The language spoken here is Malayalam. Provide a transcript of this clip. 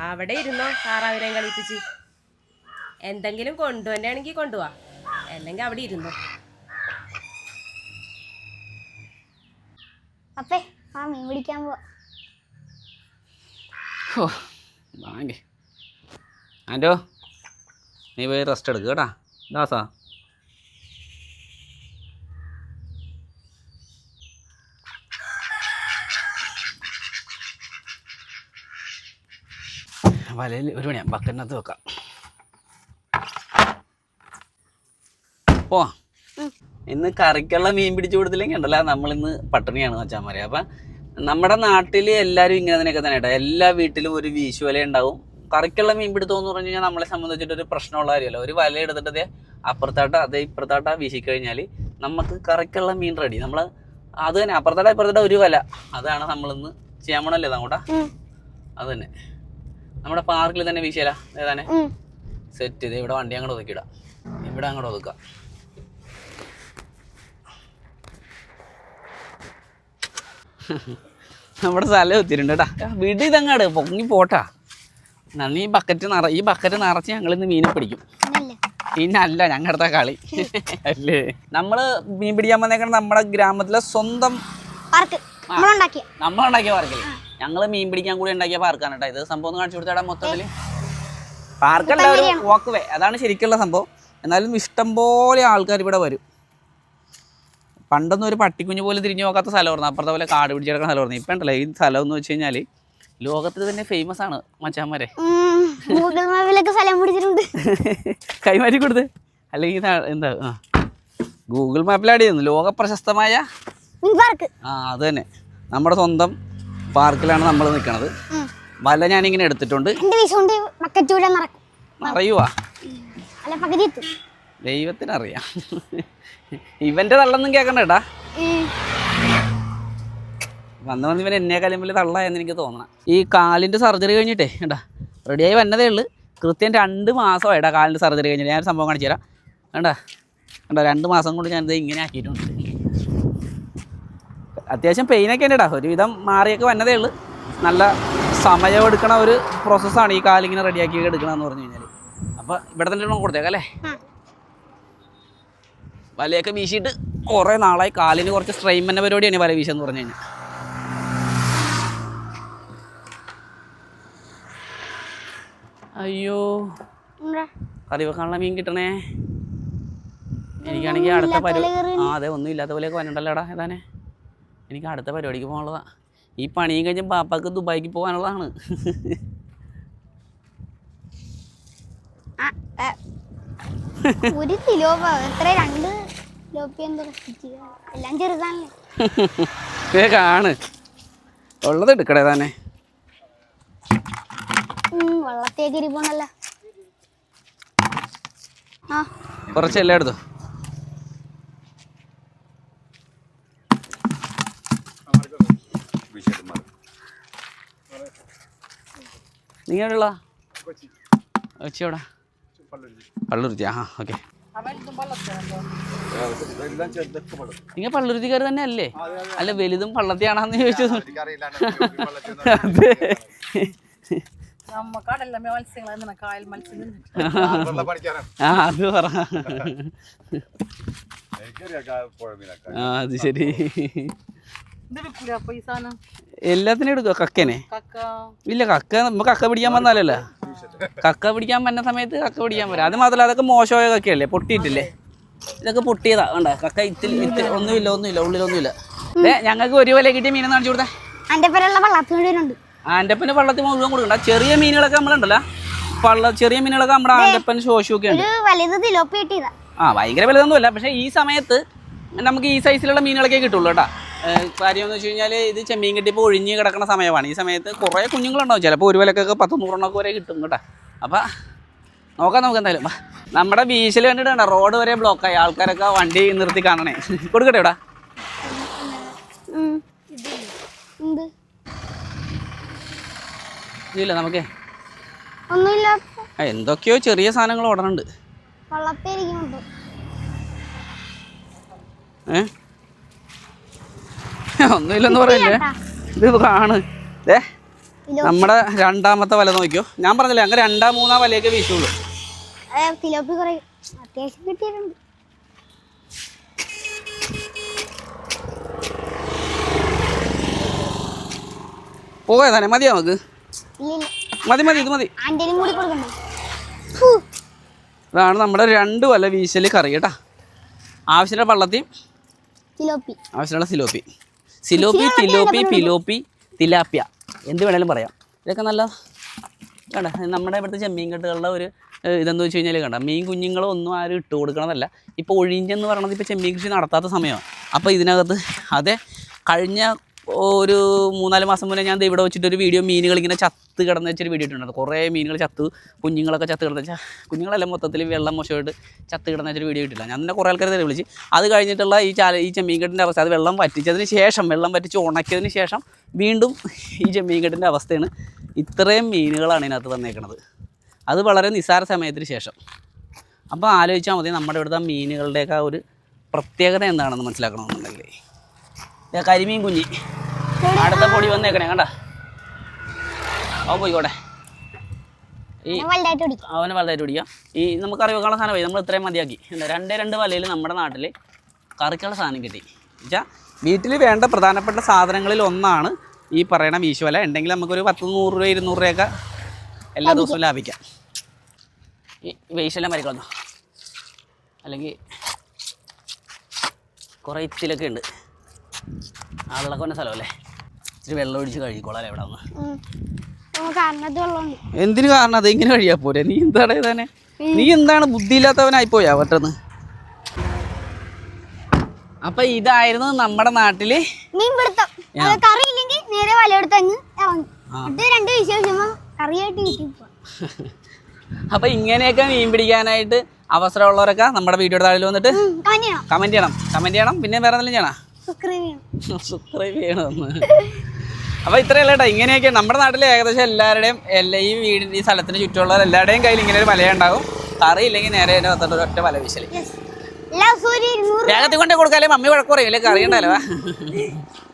അവിടെ ഇരുന്നോ? താറാവിനെയും കളിപ്പിച്ച്. എന്തെങ്കിലും കൊണ്ടുവരണെങ്കിൽ കൊണ്ടുപോവാ അല്ലെങ്കിൽ അവിടെ ഇരുന്നോ? അപ്പേ ആ മീൻ പിടിക്കാൻ പോവാ. ആന്റോ നീ പോയി റെസ്റ്റ് എടുക്കുക കേട്ടാ. ദാസാ. വലയിൽ ഒരു മണിയാണ് ബക്കറ്റിനകത്ത് വെക്കാം. പോവാ. ഇന്ന് കറിക്കുള്ള മീൻ പിടിച്ചു കൊടുത്തില്ലെങ്കിൽ ഉണ്ടല്ലോ. നമ്മളിന്ന് പട്ടിണിയാണ് മച്ചാമാരെ അപ്പം നമ്മുടെ നാട്ടിൽ എല്ലാവരും ഇങ്ങനെ തന്നെയൊക്കെ തന്നെ കേട്ടോ. എല്ലാ വീട്ടിലും ഒരു വീശുവല ഉണ്ടാവും. കറിക്കുള്ള മീൻ പിടുത്തം എന്ന് പറഞ്ഞു കഴിഞ്ഞാൽ നമ്മളെ സംബന്ധിച്ചിട്ട് ഒരു പ്രശ്നമുള്ള കാര്യമല്ല. ഒരു വല എടുത്തിട്ട് അതേ അപ്പുറത്താട്ട അതേ വീശി വീശിക്കഴിഞ്ഞാൽ നമുക്ക് കറിക്കുള്ള മീൻ റെഡി നമ്മൾ അത് തന്നെ അപ്പുറത്താട്ട ഇപ്പുറത്താട്ട ഒരു വല. അതാണ് നമ്മളിന്ന് ചെയ്യാൻ പോണല്ലേ അങ്ങോട്ടാ? അത് തന്നെ. നമ്മുടെ പാർക്കിൽ തന്നെ വീശല ഏതാനെ സെറ്റ് ചെയ്ത് ഇവിടെ വണ്ടി അങ്ങോട്ട് ഒതുക്കിയിടാം. ഇവിടെ അങ്ങോട്ട് ഒതുക്കാം. നമ്മുടെ സ്ഥലം ഒത്തിരിണ്ട് കേട്ടാ. വിട് ഇതങ്ങാട്. പൊങ്ങി പോട്ടാ. നന്ദി ഈ ബക്കറ്റ് നിറ ഈ ബക്കറ്റ് നിറച്ച് ഞങ്ങൾ ഇന്ന് മീനെ പിടിക്കും. പിന്നല്ല ഞങ്ങളുടെ കളി. അല്ലേ? നമ്മൾ മീൻ പിടിക്കാൻ വന്നേക്കണ നമ്മുടെ ഗ്രാമത്തിലെ സ്വന്തം നമ്മളുണ്ടാക്കിയ. നമ്മളുണ്ടാക്കിയ പാർക്കിൽ ഞങ്ങൾ മീൻ പിടിക്കാൻ കൂടി ഉണ്ടാക്കിയ പാർക്കാണ് കേട്ടോ. ഇത് സംഭവം കാണിച്ചു കൊടുത്തേടാ മൊത്തത്തിൽ പാർക്കല്ല ഒരു വോക്ക് വേ അതാണ് ശരിക്കുള്ള സംഭവം. എന്നാലും ഇഷ്ടം പോലെ ആൾക്കാർ ഇവിടെ വരും. പണ്ടൊന്നും ഒരു പട്ടിക്കുഞ്ഞ് പോലും തിരിഞ്ഞു നോക്കാത്ത സ്ഥലമായിരുന്നു അപ്പുറത്തെ പോലെ കാട് പിടിച്ച് കിടക്കുന്ന സ്ഥലമായിരുന്നു ഇപ്പം ഉണ്ടല്ലോ ഈ സ്ഥലം എന്ന് വെച്ച് കഴിഞ്ഞാൽ ലോകത്തിൽ തന്നെ ഫേമസ് ആണ് മച്ചാന്മാരെ. ഗൂഗിൾ മാപ്പിലൊക്കെ സ്ഥലം പിടിച്ചിട്ടുണ്ട്. കൈമാറ്റി കൊടുത്ത്. അല്ലെങ്കിൽ എന്താ ആ. ഗൂഗിൾ മാപ്പിലാടി ലോക പ്രശസ്തമായ ആ അത് തന്നെ. നമ്മുടെ സ്വന്തം പാർക്കിലാണ് നമ്മൾ നിൽക്കുന്നത് വല ഞാനിങ്ങനെ എടുത്തിട്ടുണ്ട്. എന്റെ വീശ കൊണ്ട് ബക്കറ്റ് കൂടെ നടക്കും അറിയുവാ അല്ല പകുതി എത്തും. ദൈവത്തിനറിയാം. ഇവന്റെ തള്ളൊന്നും കേക്കണ്ടേടാ. കേട്ടാ ഉം. വന്ന് വന്ന് ഇവൻ എന്നെക്കാളും വലിയ തള്ളായെന്ന് എനിക്ക് തോന്നണം. ഈ കാലിന്റെ സർജറി കഴിഞ്ഞിട്ടേ കേട്ടാ റെഡിയായി വന്നതേ ഉള്ളൂ. കൃത്യം രണ്ട് മാസമായിട്ടാ കാലിന്റെ സർജറി കഴിഞ്ഞിട്ട്. ഞാൻ സംഭവം കാണിച്ചു തരാം വേണ്ട വേണ്ട രണ്ട് മാസം കൊണ്ട് ഞാനിത് ഇങ്ങനെ ആക്കിയിട്ടുണ്ട്. അത്യാവശ്യം പെയിനൊക്കെ ഉണ്ട് ഒരുവിധം മാറിയൊക്കെ വന്നതേ ഉള്ളൂ. നല്ല സമയമെടുക്കണ ഒരു പ്രോസസ്സാണ് ഈ കാലിങ്ങനെ റെഡിയാക്കി എടുക്കണമെന്ന് പറഞ്ഞു കഴിഞ്ഞാൽ അപ്പോൾ ഇവിടെ തന്നെ കൊടുത്തേക്കാം അല്ലേ? വലയൊക്കെ വീശിയിട്ട് കുറേ നാളായി കാലിന് കുറച്ച് സ്ട്രെയിൻ എന്ന പരിപാടിയാണ് വല വീശെന്ന് പറഞ്ഞു കഴിഞ്ഞാൽ അയ്യോ? കറി വെക്കാനുള്ള മീൻ കിട്ടണേ. എനിക്കാണെങ്കിൽ അടുത്ത പരിപാടി ആ അതെ ഒന്നും ഇല്ലാത്ത പോലെയൊക്കെ വന്നിട്ടല്ലോടാ ഏതാനെ എനിക്ക് അടുത്ത പരിപാടിക്ക് പോകാനുള്ളതാണ് ഈ പണിയും കഴിഞ്ഞ് പാപ്പാക്ക് ദുബായിക്ക് പോകാനുള്ളതാണ്. ഒരു കിലോ എത്ര? രണ്ട് എല്ലാം ചെറുതാണല്ലേ. കാണ് ഉള്ളത് എടുക്കടേ തന്നെ വെള്ളത്തേക്ക് ഇരിപ്പുണ്ടല്ലോ ആ. കുറച്ച് എല്ലാം എടുത്തു നീ എവിടെയുള്ള പള്ളുരുത്തി. ആ ഓക്കെ. നിങ്ങൾ പള്ളുരുത്തിക്കാർ തന്നെ അല്ലേ അല്ല വലുതും പള്ളത്തിയാണെന്ന് ചോദിച്ചത്. അത്. പറ. ആ അത് ശരി. എല്ലാത്തിനും എടുക്കുക കക്കനെ? ഇല്ല കക്ക നമുക്ക് കക്ക പിടിക്കാൻ വന്നാലല്ല? കക്ക പിടിക്കാൻ വന്ന സമയത്ത് കക്ക പിടിക്കാൻ വരാം. അത് മാത്രമല്ല അതൊക്കെ മോശമായ കക്കയല്ലേ? പൊട്ടിയിട്ടില്ലേ? ഇതൊക്കെ പൊട്ടിയതാ. വേണ്ട കക്ക ഇത്തിൽ ഇത്തിൽ ഒന്നുമില്ല ഒന്നുമില്ല ഉള്ളിലൊന്നുമില്ല. ഞങ്ങൾക്ക് ഒരു വില കിട്ടിയ മീനെന്ന് കാണിച്ചു കൊടുത്തേ. ആന്റപ്പന് വള്ളത്തിൽ മുഴുവൻ കൊടുക്കണ്ട ചെറിയ മീനുകളൊക്കെ നമ്മളുണ്ടല്ലോ പള്ള ചെറിയ മീനുകളൊക്കെ നമ്മുടെ ആന്റപ്പൻ ശോശുമൊക്കെ ഉണ്ട്. ആ ഭയങ്കര വലുതൊന്നുമല്ല. പക്ഷേ ഈ സമയത്ത് നമുക്ക് ഈ സൈസിലുള്ള മീനുകളൊക്കെ കിട്ടുള്ളൂ കേട്ടോ. കാര്യം എന്ന് വെച്ച് കഴിഞ്ഞാൽ ഇത് ചെമ്മീൻ കെട്ടിപ്പോൾ ഒഴിഞ്ഞ് കിടക്കുന്ന സമയമാണ്. ഈ സമയത്ത് കുറേ കുഞ്ഞുങ്ങളുണ്ടാവും. ചിലപ്പോൾ ഒരു വിലക്കൊക്കെ പത്ത് നൂറെണ്ണൊക്കെ വരെ കിട്ടും കേട്ടോ. അപ്പം നോക്കാം നമുക്ക് എന്തായാലും. നമ്മുടെ ബീച്ചിൽ കണ്ടിട്ടുണ്ട്? കണ്ടോ റോഡ് വരെ ബ്ലോക്കായി ആൾക്കാരൊക്കെ വണ്ടി നിർത്തി കാണണേ. കൊടുക്കട്ടെ ഇവിടെ. ഇതില്ല നമുക്ക്. എന്തൊക്കെയോ ചെറിയ സാധനങ്ങൾ ഓടണുണ്ട്. ഏഹ് ഒന്നുമില്ലെന്ന് പറയല്ലേ? ഇത് കാണ് ഏ നമ്മുടെ രണ്ടാമത്തെ വല നോക്കിയോ? ഞാൻ പറഞ്ഞില്ലേ അങ്ങനെ രണ്ടാം മൂന്നാം വലയൊക്കെ വീശുള്ളൂ. പോകാ തന്നെ മതിയോ നമുക്ക്? മതി മതി ഇത് മതി. ഇതാണ് നമ്മുടെ രണ്ട് വല വീശൽ കറി കേട്ടാ. ആവശ്യമുള്ള പള്ളത്തി ആവശ്യമുള്ള സിലോപ്പി. സിലോപ്പി തിലോപ്പി പിലോപ്പി തിലാപ്പ്യ. എന്ത് വേണേലും പറയാം. ഇതൊക്കെ നല്ല കണ്ട? നമ്മുടെ ഇവിടുത്തെ ചെമ്മീൻ കെട്ടുകളുടെ ഒരു ഇതെന്ന് വെച്ച് കഴിഞ്ഞാൽ കണ്ട? മീൻ കുഞ്ഞുങ്ങളോ ഒന്നും ആരും ഇട്ട് കൊടുക്കണമെന്നല്ല ഇപ്പോൾ ഒഴിഞ്ഞെന്ന് പറയണത് ഇപ്പോൾ ചെമ്മീൻ കൃഷി നടത്താത്ത സമയമാണ്. അപ്പോൾ ഇതിനകത്ത് അതെ കഴിഞ്ഞ ഒരു മൂന്നാൽ മാസം മുന്നേ ഞാൻ ഇവിടെ വെച്ചിട്ട് ഒരു വീഡിയോ മീനുകൾ ഇങ്ങനെ ചത്ത് കിടന്ന് വെച്ചൊരു വീഡിയോ ഇട്ടുണ്ട് കുറേ മീനുകൾ ചത്ത് കുഞ്ഞുങ്ങളൊക്കെ ചത്ത് കിടന്ന് കുഞ്ഞുങ്ങളെല്ലാം മൊത്തത്തിൽ വെള്ളം മോശമായിട്ട് ചത്ത് കിടന്ന് വെച്ചൊരു വീഡിയോ ഇട്ടില്ല ഞാൻ തന്നെ കുറേ ആൾക്കാരെ വിളിച്ച്. അത് കഴിഞ്ഞിട്ടുള്ള ഈ ചാല ഈ ചെമ്മീൻകെട്ടിന്റെ അവസ്ഥ. അത് വെള്ളം വറ്റിച്ചതിന് ശേഷം വെള്ളം വറ്റിച്ച് ഉണക്കിയതിന് ശേഷം വീണ്ടും ഈ ചെമ്മീൻകെട്ടിന്റെ അവസ്ഥയാണ് ഇത്രയും മീനുകളാണ് ഇതിനകത്ത് വന്നേക്കുന്നത് അത് വളരെ നിസ്സാര സമയത്തിന് ശേഷം. അപ്പോൾ ആലോചിച്ചാൽ മതി നമ്മുടെ ഇവിടുത്തെ മീനുകളുടെയൊക്കെ ഒരു പ്രത്യേകത എന്താണെന്ന് മനസ്സിലാക്കണമെന്നുണ്ടെങ്കിൽ കരിമീൻ കുഞ്ഞി. അടുത്ത പൊടി വന്നേക്കണേ കണ്ട? അവൻ പോയിക്കോട്ടെ. ഈ അവന് വലുതായിട്ട് പിടിക്കും. ഈ നമുക്ക് അറിവുള്ള സാധനം പോയി. നമ്മൾ ഇത്രയും മതിയാക്കി. എന്താ രണ്ടേ രണ്ട് വലയിൽ നമ്മുടെ നാട്ടിൽ കറിക്കുള്ള സാധനം കിട്ടി. വെച്ചാൽ വീട്ടിൽ വേണ്ട പ്രധാനപ്പെട്ട സാധനങ്ങളിൽ ഒന്നാണ് ഈ പറയണ വീശുവല ഉണ്ടെങ്കിൽ നമുക്കൊരു പത്ത് നൂറ് രൂപ ഇരുന്നൂറ് രൂപയൊക്കെ എല്ലാ ദിവസവും ലാഭിക്കാം. ഈ വേശെല്ലാം മരിക്കണം അല്ലെങ്കിൽ കുറേ ഇത്തിലൊക്കെ ഉണ്ട്. ആളുകളൊക്കെ വന്ന സ്ഥലമല്ലേ? ഇച്ചിരി വെള്ളം ഒഴിച്ച് കഴുകിക്കോളാം ഇവിടെ ഒന്ന് എന്തിനു കാരണം? അത് ഇങ്ങനെ കഴിയാ പോരെ? നീ എന്താണ് ഇതന്നെ നീ എന്താണ് ബുദ്ധിയില്ലാത്തവനായി പോയാ പെട്ടെന്ന്? അപ്പൊ ഇതായിരുന്നു നമ്മുടെ നാട്ടിൽ മീൻ പിടുത്തം കറി ഇല്ലെങ്കിൽ നേരെ വലയെടുത്ത് അങ്ങ് ഇറങ്ങും. എന്നിട്ട് രണ്ട് വിശേഷം കറിയായിട്ട് കിട്ടി അപ്പൊ ഇങ്ങനെയൊക്കെ മീൻ പിടിക്കാനായിട്ട് അവസരമുള്ളവരൊക്കെ നമ്മുടെ വീഡിയോയുടെ താഴെ വന്നിട്ട് കമന്റ് ചെയ്യണം. കമന്റ് ചെയ്യണം. പിന്നെ വേറെ എന്തെങ്കിലും ചെയ്യണം? സബ്സ്ക്രൈബ് ചെയ്യണം. സബ്സ്ക്രൈബ് ചെയ്യണമെന്ന്. അപ്പൊ ഇത്രയല്ല കേട്ടോ ഇങ്ങനെയൊക്കെ നമ്മുടെ നാട്ടിലെ ഏകദേശം എല്ലാവരുടെയും എല്ലാ ഈ വീടിന്റെ ഈ സ്ഥലത്തിന് ചുറ്റുമുള്ള എല്ലാവരുടെയും കയ്യിൽ ഇങ്ങനെ ഒരു മലയുണ്ടാവും കറി ഇല്ലെങ്കിൽ നേരെ എന്നെ പത്തോട്ട് ഒറ്റ വല വിശലി. വേഗത്തിൽ കൊണ്ടേ കൊടുക്കാല്ലേ? മമ്മി വഴക്ക് പറയും. ഇല്ലേ? കറി ഉണ്ടല്ലോ